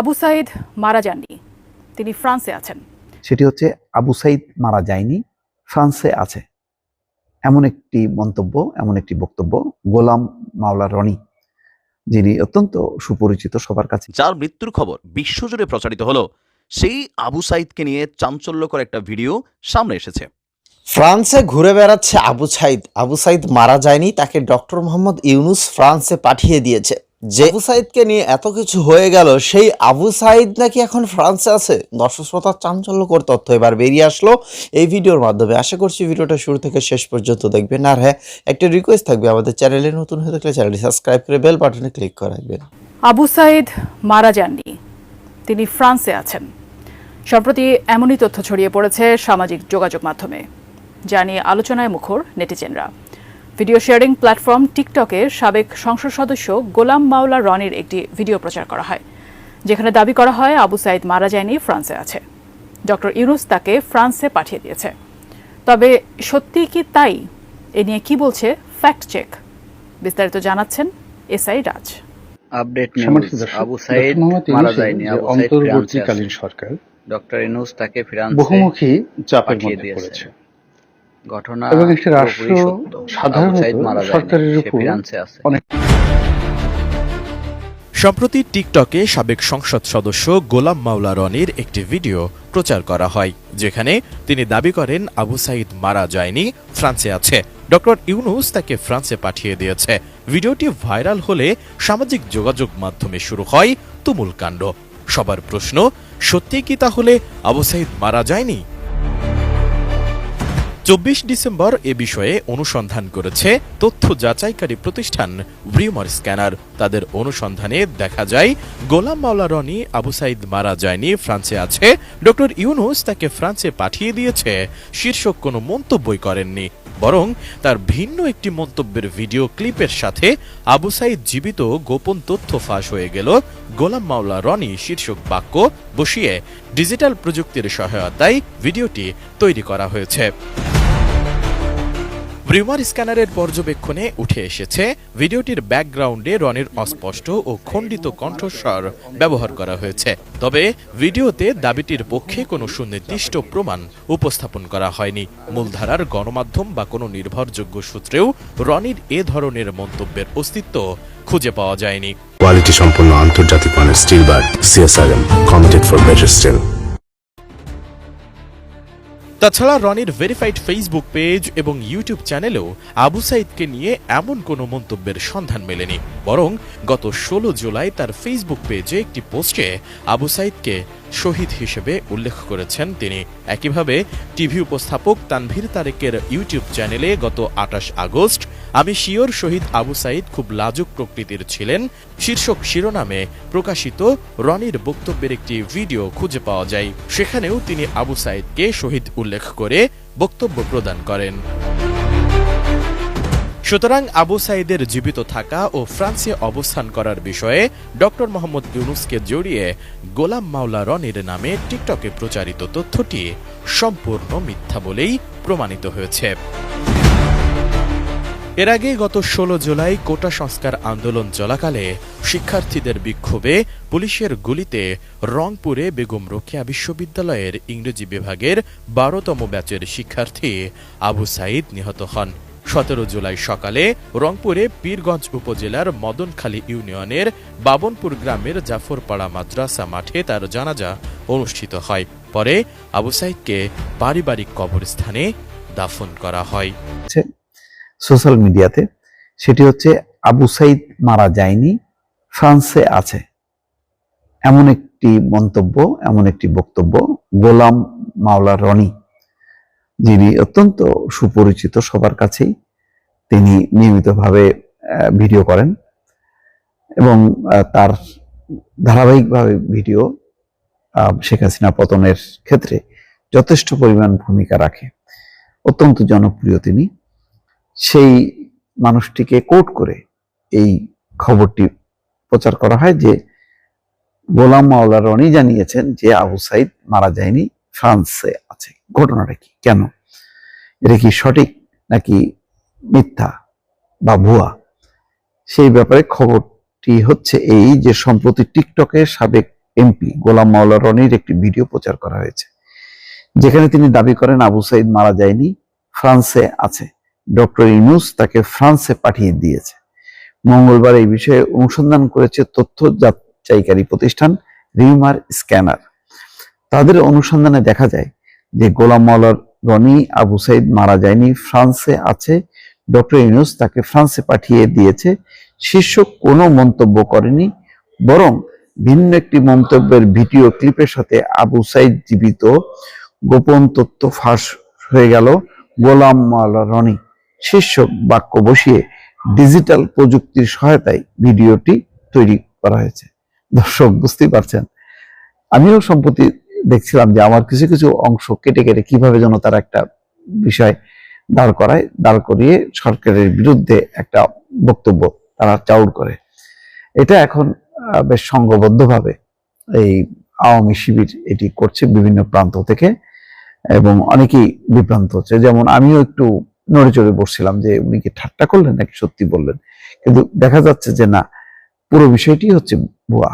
আবু সাইদ মারা যাননি তিনি ফ্রান্সে আছেন। সেটি হচ্ছে আবু সাইদ মারা যায়নি ফ্রান্সে আছে। এমন একটি মন্তব্য এমন একটি বক্তব্য গোলাম মাওলা রনি যিনি অত্যন্ত সুপরিচিত সবার কাছে। যার মৃত্যুর খবর বিশ্বজুড়ে প্রচারিত হলো সেই আবু সাইদকে নিয়ে চাঞ্চল্যকর একটা ভিডিও সামনে এসেছে। ফ্রান্সে ঘুরে বেড়াচ্ছে আবু সাইদ। আবু সাইদ মারা যায়নি তাকে ডক্টর মোহাম্মদ ইউনুস ফ্রান্সে পাঠিয়ে দিয়েছে। যে আবু সাইদকে নিয়ে এত কিছু হয়ে গেল সেই আবু সাইদ নাকি এখন ফ্রান্সে আছে? দর্শক শ্রোতা চাঞ্চল্যকর তথ্য এবার বেরিয়ে আসলো এই ভিডিওর মাধ্যমে। আশা করছি ভিডিওটা শুরু থেকে শেষ পর্যন্ত দেখবেন। আর হ্যাঁ একটা রিকোয়েস্ট থাকবে আমাদের চ্যানেলে নতুন হয়ে থাকলে চ্যানেলটি সাবস্ক্রাইব করে বেল বাটনে ক্লিক করে রাখবেন। আবু সাইদ মারা যাননি। তিনি ফ্রান্সে আছেন। সম্প্রতি এমনই তথ্য ছড়িয়ে পড়েছে সামাজিক যোগাযোগ মাধ্যমে। যা নিয়ে আলোচনায় মুখর নেটিজেনরা। ভিডিও শেয়ারিং প্ল্যাটফর্ম টিকটকে সাবেক সংসদ সদস্য গোলাম মাওলা রনির একটি ভিডিও প্রচার করা হয় যেখানে দাবি করা হয় আবু সাইদ মারা যায়নি ফ্রান্সে আছে। ডক্টর ইউনুস তাকে ফ্রান্সে পাঠিয়ে দিয়েছে। তবে সত্যি কি তাই? এ নিয়ে কি বলছে ফ্যাক্ট চেক বিস্তারিত জানাচ্ছেন SI Raj. Update news Abu Sayeed মারা যায়নি অন্তর্বর্তীকালীন সরকার ডক্টর ইনুস তাকে ফ্রান্সে বহুমুখী চাপের পাঠিয়ে মধ্যে দিয়েছে। পড়েছে। ঘটনা এবং একটি রাষ্ট্র সাধারণত আবু সাইদ মারা যায়নি, সরকারের সে উপর ফ্রান্সে আছে। অনেক সম্প্রতি টিকটকে সাবেক সংসদ সদস্য গোলাম মাওলা রনির একটি ভিডিও প্রচার করা হয় যেখানে তিনি দাবি করেন আবু সাইদ মারা যায়নি ফ্রান্সে আছে। ডক্টর ইউনুস তাকে ফ্রান্সে পাঠিয়ে দিয়েছে। ভিডিওটি ভাইরাল হলে সামাজিক যোগাযোগ মাধ্যমে শুরু হয় তুমুল কাণ্ড। সবার প্রশ্ন সত্যি কি তাহলে আবু সাইদ মারা যায়নি? চব্বিশ ডিসেম্বর এ বিষয়ে অনুসন্ধান করেছে তথ্য যাচাইকারী প্রতিষ্ঠান ভ্রিউমার স্ক্যানার। তাদের অনুসন্ধানে দেখা যায়, গোলাম মাওলা রনি আবু সাইদ মারা যায়নি, ফ্রান্সে আছে। ডক্টর ইউনুস তাকে ফ্রান্সে পাঠিয়ে দিয়েছে, শীর্ষক কোনো মন্তব্যই করেননি। বরং তার ভিন্ন একটি মন্তব্যের ভিডিও ক্লিপের সাথে আবু সাইদ জীবিত গোপন তথ্য ফাঁস হয়ে গেল। গোলাম মাওলা রনি শীর্ষক বাক্য বসিয়ে ডিজিটাল প্রযুক্তির সহায়তায় ভিডিওটি তৈরি করা হয়েছে। ব্রিমার স্ক্যানারের পর্যবেক্ষণে উঠে এসেছে ভিডিওটির ব্যাকগ্রাউন্ডে রনির অস্পষ্ট ও খণ্ডিত কণ্ঠস্বর ব্যবহার করা হয়েছে। তবে ভিডিওতে দাবিটির পক্ষে কোনো সুনির্দিষ্ট প্রমাণ উপস্থাপন করা হয়নি। মূলধারার গণমাধ্যম বা কোনো নির্ভরযোগ্য সূত্রেও রনির এ ধরনের মন্তব্যের অস্তিত্ব খুঁজে পাওয়া যায়নি। কোয়ালিটি সম্পন্ন আন্তর্জাতিক মানের steel bar CSRM committed for better steel তাছাড়া রনির ভেরিফাইড ফেসবুক পেজ এবং ইউটিউব চ্যানেলেও আবু সাইদকে নিয়ে এমন কোনো মন্তব্যের সন্ধান মেলেনি। বরং গত ষোলো জুলাই তার ফেসবুক পেজে একটি পোস্টে আবু সাইদকে শহীদ হিসেবে উল্লেখ করেছেন তিনি। একইভাবে, টিভি উপস্থাপক তানভীর তারেকের ইউটিউব চ্যানেলে গত আটাশ আগস্ট আমি শিওর শহীদ আবু সাইদ খুব লাজুক প্রকৃতির ছিলেন। শীর্ষক শিরোনামে প্রকাশিত রনির বক্তব্যের একটি ভিডিও খুঁজে পাওয়া যায়। সেখানেও তিনি আবু সাইদকে শহীদ উল্লেখ করে বক্তব্য প্রদান করেন। সুতরাং আবু সাইদের জীবিত থাকা ও ফ্রান্সে অবস্থান করার বিষয়ে ডক্টর মোহাম্মদ ইউনুসকে জড়িয়ে গোলাম মাওলা রনির নামে টিকটকে প্রচারিত তথ্যটি সম্পূর্ণ মিথ্যা বলেই প্রমাণিত হয়েছে। এর আগে গত ষোলো জুলাই কোটা সংস্কার আন্দোলন চলাকালে শিক্ষার্থীদের বিক্ষোভে পুলিশের গুলিতে রংপুরে বেগম রোকেয়া বিশ্ববিদ্যালয়ের ইংরেজি বিভাগের বারোতম ব্যাচের শিক্ষার্থী আবু সাইদ নিহত হন। সতেরো জুলাই সকালে রংপুরে পীরগঞ্জ উপজেলার মদনখালী ইউনিয়নের বাবনপুর গ্রামের জাফরপাড়া মাদ্রাসা মাঠে তার জানাজা অনুষ্ঠিত হয়। পরে আবু সাইদকে পারিবারিক কবরস্থানে দাফন করা হয়। সোশ্যাল মিডিয়াতে, সেটি হচ্ছে আবু সাইদ মারা যায়নি, ফ্রান্সে আছে। এমন একটি মন্তব্য, এমন একটি বক্তব্য গোলাম মাওলা রনি, যিনি অত্যন্ত সুপরিচিত সবার কাছেই, তিনি নিয়মিতভাবে ভিডিও করেন এবং তার ধারাবাহিকভাবে ভিডিও শেখ হাসিনা পতনের ক্ষেত্রে যথেষ্ট পরিমাণ ভূমিকা রাখে। অত্যন্ত জনপ্রিয় তিনি। সেই মানুষটিকে কোট করে এই খবরটি প্রচার করা হয় যে গোলাম মাওলা রনি জানিয়েছেন যে আবু সাইদ মারা যায়নি, ফ্রান্সে আছে। ঘটনাটা কি? কেন? এটা কি সঠিক নাকি মিথ্যা বা ভুয়া? সেই ব্যাপারে খবরটি হচ্ছে এই যে সম্প্রতি টিকটকে সাবেক এমপি গোলাম মাওলা রনির একটি ভিডিও প্রচার করা হয়েছে, যেখানে তিনি দাবি করেন আবু সাইদ মারা যায়নি, ফ্রান্সে আছে। ডক্টর ইউনুস তাকে ফ্রান্সে পাঠিয়ে দিয়েছে। মঙ্গলবার এই বিষয়ে অনুসন্ধান করেছে তথ্য যাচাইকারী প্রতিষ্ঠান রিউমার স্ক্যানার। তাদের অনুসন্ধানে দেখা যায় যে গোলাম মাওলার রনি আবু সাইদ মারা যায়নি, ফ্রান্সে আছে। ডক্টর ইউনুস তাকে ফ্রান্সে পাঠিয়ে দিয়েছে। শীর্ষক কোনো মন্তব্য করেনি, বরং ভিন্ন একটি মন্তব্যের ভিডিও ক্লিপের সাথে আবু সাইদ জীবিত। গোপন তথ্য ফাঁস হয়ে গেল গোলাম মাওলা রনি। শীর্ষক বাক্য বসিয়ে ডিজিটাল প্রযুক্তির সহায়তায় ভিডিওটি তৈরি করা হয়েছে। দর্শক, বুঝতেই পারছেন? আমিও সম্প্রতি দেখছিলাম যে আমার কিছু কিছু অংশ কেটে কেটে কীভাবে যেন তারা একটা বিষয় দাঁড় করায়, দাঁড় করিয়ে সরকারের বিরুদ্ধে একটা বক্তব্য তারা চাউর করে। এটা এখন বেশ সংঘবদ্ধভাবে এই আওয়ামী শিবির এটি করছে বিভিন্ন প্রান্ত থেকে এবং অনেকেই বিভ্রান্ত হচ্ছে। যেমন আমিও একটু নড়ে চড়ে বসছিলাম যে উনি কি ঠাট্টা করলেন নাকি সত্যি বললেন? কিন্তু দেখা যাচ্ছে যে না, পুরো বিষয়টি হচ্ছে ভুয়া।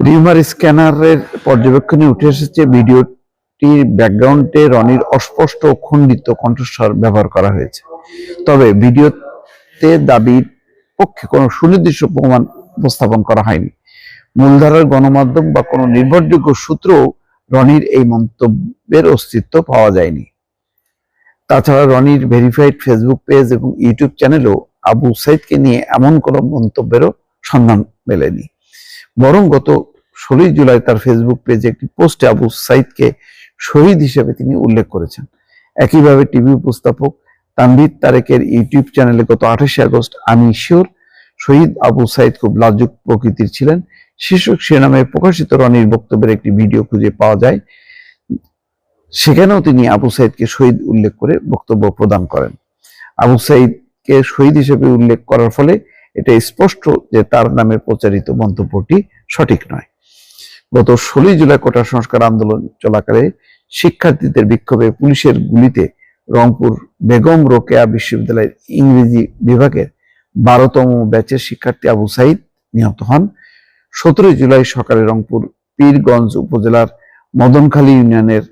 রিউমার স্ক্যানারের পর্যবেক্ষণে উঠে এসেছে ভিডিওটির ব্যাকগ্রাউন্ডে রনির অস্পষ্ট ও খণ্ডিত কণ্ঠস্বর ব্যবহার করা হয়েছে। তবে ভিডিওতে দাবির পক্ষে কোনো সুনির্দিষ্ট প্রমাণ উপস্থাপন করা হয়নি। মূলধারার গণমাধ্যম বা কোনো নির্ভরযোগ্য সূত্র রনির এই মন্তব্যের অস্তিত্ব পাওয়া যায়নি। তাছাড়া রনির ভেরিফাইড ফেসবুক পেজ এবং ইউটিউব চ্যানেলেও আবু সাইদকে নিয়ে এমন কোনো মন্তব্যেরও সন্ধান মেলেনি। বরং গত ষোলোই জুলাই তার ফেসবুক পেজে একটি পোস্টে আবু সাইদকে শহীদ হিসেবে তিনি উল্লেখ করেছেন। একইভাবে টিভি উপস্থাপক তানভীর তারেকের ইউটিউব চ্যানেলে গত আঠাশে আগস্ট আমি শিওর শহীদ আবু সাইদ খুব লাজুক প্রকৃতির ছিলেন। শীর্ষক শিরোনামে প্রকাশিত রনির বক্তব্যের একটি ভিডিও খুঁজে পাওয়া যায়। সেখানেও তিনি আবু সাইদকে শহীদ উল্লেখ করে বক্তব্য প্রদান করেন। আবু সাইদকে শহীদ হিসেবে উল্লেখ করার ফলে এটা স্পষ্ট যে তার নামে প্রচারিত মন্তব্যটি সঠিক নয়। গত ষোলোই জুলাই কোটা সংস্কার আন্দোলন চলাকালে শিক্ষার্থীদের বিক্ষোভে পুলিশের গুলিতে রংপুর বেগম রোকেয়া বিশ্ববিদ্যালয়ের ইংরেজি বিভাগের বারোতম ব্যাচের শিক্ষার্থী আবু সাইদ নিহত হন। সতেরোই জুলাই সকালে রংপুর পীরগঞ্জ উপজেলার মদনখালী ইউনিয়নের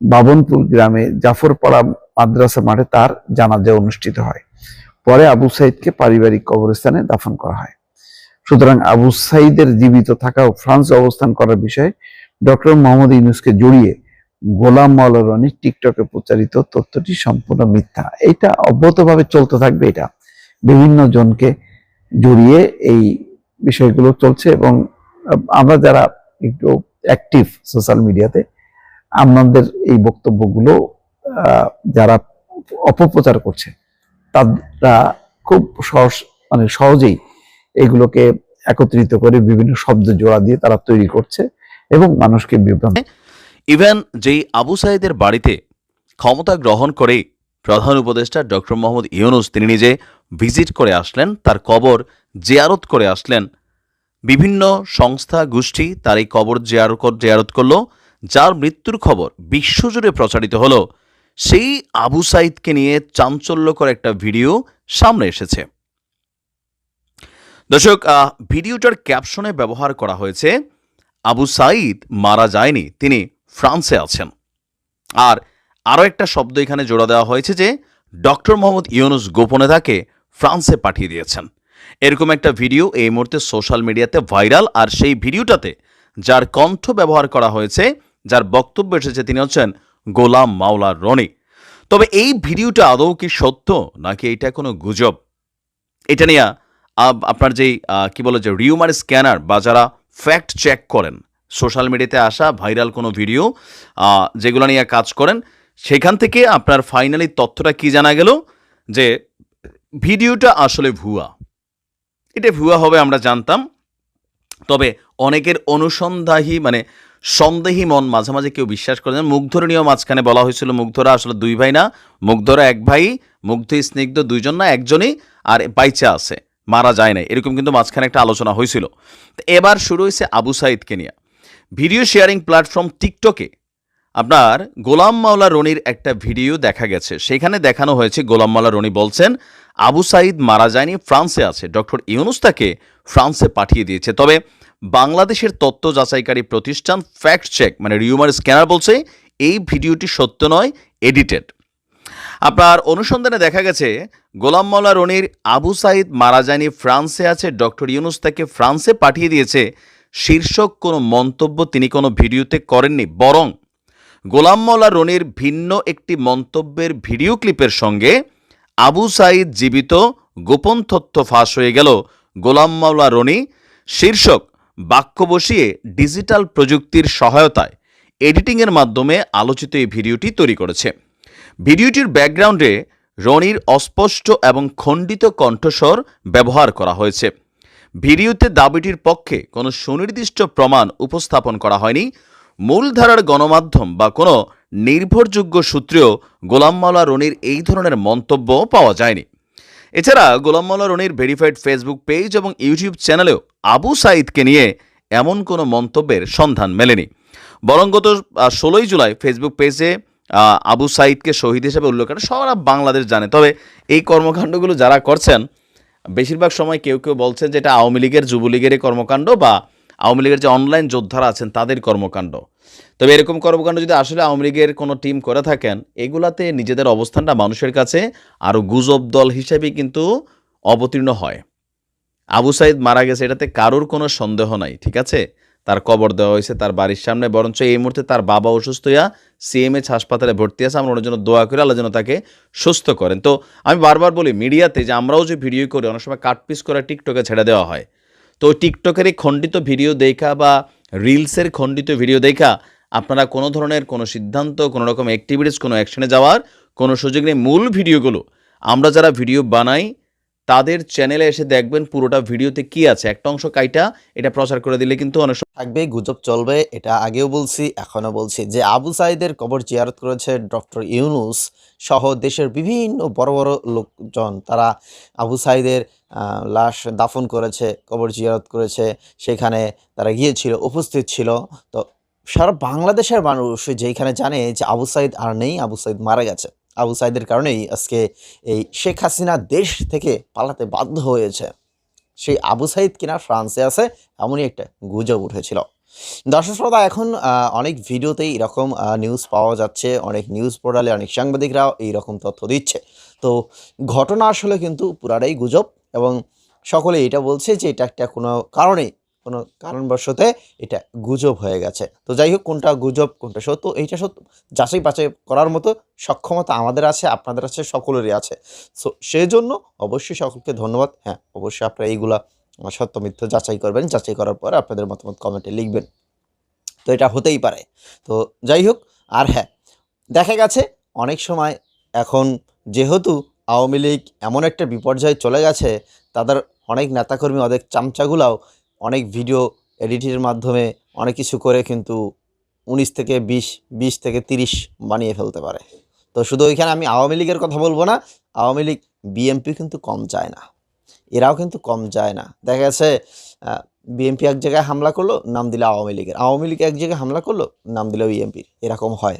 বাবনপুর গ্রামে জাফরপাড়া মাদ্রাসা মাঠে তার জানাজা অনুষ্ঠিত হয়। পরে আবু সাইদকে পারিবারিক কবরস্থানে দাফন করা হয়। সুতরাং আবু সাইদের জীবিত থাকা ও ফ্রান্স অবস্থান করার বিষয়ে ডক্টর মোহাম্মদ ইউনুসকে জড়িয়ে গোলাম মাওলা রনির টিকটকে প্রচারিত তথ্যটি সম্পূর্ণ মিথ্যা। এটা অব্যাহতভাবে চলতে থাকবে এটা। বিভিন্ন জনকে জড়িয়ে এই বিষয়গুলো চলছে এবং আমরা যারা একটু অ্যাক্টিভ সোশ্যাল মিডিয়াতে আমাদের এই বক্তব্যগুলো যারা অপপ্রচার করছে, তারা খুব সহজ মানে সহজেই এগুলোকে একত্রিত করে বিভিন্ন শব্দ জোড়া দিয়ে তারা তৈরি করছে এবং মানুষকে বিভ্রান্ত ইভেন যেই আবু সাইদের বাড়িতে ক্ষমতা গ্রহণ করে প্রধান উপদেষ্টা ডক্টর মোহাম্মদ ইউনুস, তিনি নিজে ভিজিট করে আসলেন, তার কবর জিয়ারত করে আসলেন। বিভিন্ন সংস্থা গোষ্ঠী তার এই কবর জিয়ারত জিয়ারত করল। যার মৃত্যুর খবর বিশ্বজুড়ে প্রচারিত হলো। সেই আবু সাইদকে নিয়ে চাঞ্চল্যকর একটা ভিডিও সামনে এসেছে। দর্শক ভিডিওটার ক্যাপশনে ব্যবহার করা হয়েছে, আবু সাইদ মারা যায়নি, তিনি ফ্রান্সে আছেন। আর আরও একটা শব্দ এখানে জোড়া দেওয়া হয়েছে যে, ডক্টর মোহাম্মদ ইউনুস গোপনে তাকে ফ্রান্সে পাঠিয়ে দিয়েছেন। এরকম একটা ভিডিও এই মুহূর্তে সোশ্যাল মিডিয়াতে ভাইরাল, আর সেই ভিডিওটাতে যার কণ্ঠ ব্যবহার করা হয়েছে যার বক্তব্য এসেছে তিনি হচ্ছেন গোলাম মাওলা রনি। তবে এই ভিডিওটা আদৌ কি সত্য নাকি এটা কোনো গুজব? এটা নিয়ে আপনার যেই কি বলে যে রিউমার স্ক্যানার বা যারা ফ্যাক্ট চেক করেন, সোশ্যাল মিডিয়াতে আসা ভাইরাল কোনো ভিডিও যেগুলো নিয়ে কাজ করেন, সেখান থেকে আপনার ফাইনালি তথ্যটা কি জানা গেল? যে ভিডিওটা আসলে ভুয়া। এটা ভুয়া হবে আমরা জানতাম। তবে অনেকের অনুসন্ধাহী মানে সন্দেহী মন, মাঝে মাঝে কেউ বিশ্বাস করে না। মুগ্ধর নিয়েও মাঝখানে বলা হয়েছিল, মুগ্ধরা আসলে দুই ভাই না, মুগ্ধরা এক ভাই, মুগ্ধ স্নিগ্ধ দুইজন না, একজনই, আর বাইচা আছে, মারা যায় না এরকম কিন্তু মাঝখানে একটা আলোচনা হয়েছিল। এবার শুরু হয়েছে আবু সাইদকে নিয়ে। ভিডিও শেয়ারিং প্ল্যাটফর্ম টিকটকে আপনার গোলাম মাওলা রনির একটা ভিডিও দেখা গেছে। সেখানে দেখানো হয়েছে, গোলাম মাওলা রনি বলছেন, আবু সাইদ মারা যায়নি, ফ্রান্সে আছে। ডক্টর ইউনুস তাকে ফ্রান্সে পাঠিয়ে দিয়েছে। তবে বাংলাদেশের তথ্য যাচাইকারী প্রতিষ্ঠান ফ্যাক্ট চেক মানে রিউমার স্ক্যানার বলছে, এই ভিডিওটি সত্য নয় এডিটেড আপনার অনুসন্ধানে দেখা গেছে, গোলাম মাওলা রনির আবু সাইদ মারা যায়নি, ফ্রান্সে আছে, ডক্টর ইউনুস তাকে ফ্রান্সে পাঠিয়ে দিয়েছে। শীর্ষক কোনো মন্তব্য তিনি কোনো ভিডিওতে করেননি, বরং গোলাম মাওলা রনির ভিন্ন একটি মন্তব্যের ভিডিও ক্লিপের সঙ্গে আবু সাইদ জীবিত, গোপন তথ্য ফাঁস হয়ে গেল। গোলাম মাওলা রনি, শীর্ষক বাক্য বসিয়ে ডিজিটাল প্রযুক্তির সহায়তায় এডিটিংয়ের মাধ্যমে আলোচিত এই ভিডিওটি তৈরি করেছে। ভিডিওটির ব্যাকগ্রাউন্ডে রনির অস্পষ্ট এবং খণ্ডিত কণ্ঠস্বর ব্যবহার করা হয়েছে। ভিডিওতে দাবিটির পক্ষে কোনো সুনির্দিষ্ট প্রমাণ উপস্থাপন করা হয়নি। মূলধারার গণমাধ্যম বা কোনো নির্ভরযোগ্য সূত্রেও গোলাম মাওলা রনির এই ধরনের মন্তব্য পাওয়া যায়নি। এছাড়া গোলাম মোল্লা রনির ভেরিফাইড ফেসবুক পেজ এবং ইউটিউব চ্যানেলেও আবু সাঈদকে নিয়ে এমন কোনো মন্তব্যের সন্ধান মেলেনি। বরং গত ষোলোই জুলাই ফেসবুক পেজে আবু সাঈদকে শহীদ হিসেবে উল্লেখ করে সারা বাংলাদেশ জানে। তবে এই কর্মকাণ্ডগুলো যারা করছেন, বেশিরভাগ সময় কেউ কেউ বলছেন যে এটা আওয়ামী লীগের যুবলীগের কর্মকাণ্ড বা আওয়ামী লীগের যে অনলাইন যোদ্ধারা আছেন, তাদের কর্মকাণ্ড। তবে এরকম কর্মকাণ্ড যদি আসলে আওয়ামী লীগের কোনো টিম করে থাকেন, এগুলাতে নিজেদের অবস্থানটা মানুষের কাছে আরও গুজব দল হিসেবে কিন্তু অবতীর্ণ হয়। আবু সাইদ মারা গেছে, এটাতে কারোর কোনো সন্দেহ নাই, ঠিক আছে? তার কবর দেওয়া হয়েছে তার বাড়ির সামনে, বরঞ্চ এই মুহূর্তে তার বাবা অসুস্থ হইয়া সিএমএইচ হাসপাতালে ভর্তি আছে, আমরা ওনার জন্য দোয়া করি, আল্লাহ যেন তাকে সুস্থ করেন। তো আমি বারবার বলি মিডিয়াতে যে আমরাও যে ভিডিও করি, অনেক সময় কাটপিস করে টিকটকে ছেড়ে দেওয়া হয়। তো টিকটকের এই খণ্ডিত ভিডিও দেখা বা রিলসের খণ্ডিত ভিডিও দেখা, আপনারা কোনো ধরনের কোনো সিদ্ধান্ত, কোনো রকম অ্যাক্টিভিটিস কোনো অ্যাকশনে যাওয়ার কোনো সুযোগ নেই। মূল ভিডিওগুলো আমরা যারা ভিডিও বানাই, তাদের চ্যানেলে এসে দেখবেন পুরোটা ভিডিওতে কি আছে। একটা অংশ কাইটা এটা প্রচার করে দিলে কিন্তু অনেক থাকবে, গুজব চলবে, এটা আগেও বলছি এখনও বলছি যে আবু সাইদের কবর জিয়ারত করেছে ডক্টর ইউনুস সহ দেশের বিভিন্ন বড় বড় লোকজন। তারা আবু সাইদের লাশ দাফন করেছে, কবর জিয়ারত করেছে, সেখানে তারা গিয়েছিল, উপস্থিত ছিল। তো সারা বাংলাদেশের মানুষ যেইখানে জানে যে আবু সাইদ আর নেই, আবু সাইদ মারা গেছে। আবু সাইদের কারণেই আজকে এই শেখ হাসিনা দেশ থেকে পালাতে বাধ্য হয়েছে। সেই আবু সাইদ কিনা ফ্রান্সে আছে, এমনই একটা গুজব উঠেছিল। দর্শক শ্রোতা, এখন অনেক ভিডিওতেই এরকম নিউজ পাওয়া যাচ্ছে। অনেক নিউজ পোর্টালে অনেক সাংবাদিকরাও এইরকম তথ্য দিচ্ছে। তো ঘটনা আসলে কিন্তু পুরাটাই গুজব এবং সকলে এটা বলছে যে, এটা একটা কোনো কারণে, কোনো কারণবশতে এটা গুজব হয়ে গেছে। তো যাই হোক, কোনটা গুজব, কোনটা সত্য, এইটা সত্য, যাচাই বাছাই করার মতো সক্ষমতা আমাদের আছে, আপনাদের আছে, সকলেরই আছে। সো সেই জন্য অবশ্যই সকলকে ধন্যবাদ। হ্যাঁ অবশ্যই আপনারা এইগুলা সত্য মিথ্য যাচাই করবেন, যাচাই করার পর আপনাদের মতামত কমেন্টে লিখবেন। তো এটা হতেই পারে। তো যাই হোক, আর হ্যাঁ দেখা গেছে অনেক সময় এখন যেহেতু আওয়ামী লীগ এমন একটা বিপর্যয়ে চলে গেছে, তাদের অনেক নেতাকর্মী, অনেক চামচাগুলাও অনেক ভিডিও এডিটের মাধ্যমে অনেক কিছু করে কিন্তু উনিশ থেকে বিশ বিশ থেকে তিরিশ বানিয়ে ফেলতে পারে। তো শুধু ওইখানে আমি আওয়ামী লীগের কথা বলব না, আওয়ামী লীগ বিএমপি কিন্তু কম চায় না। এরাও কিন্তু কম যায় না। দেখা গেছে বিএনপি এক জায়গায় হামলা করল, নাম দিলে আওয়ামী লীগের। আওয়ামী লীগ এক জায়গায় হামলা করল, নাম দিল বিএনপির এরকম হয়।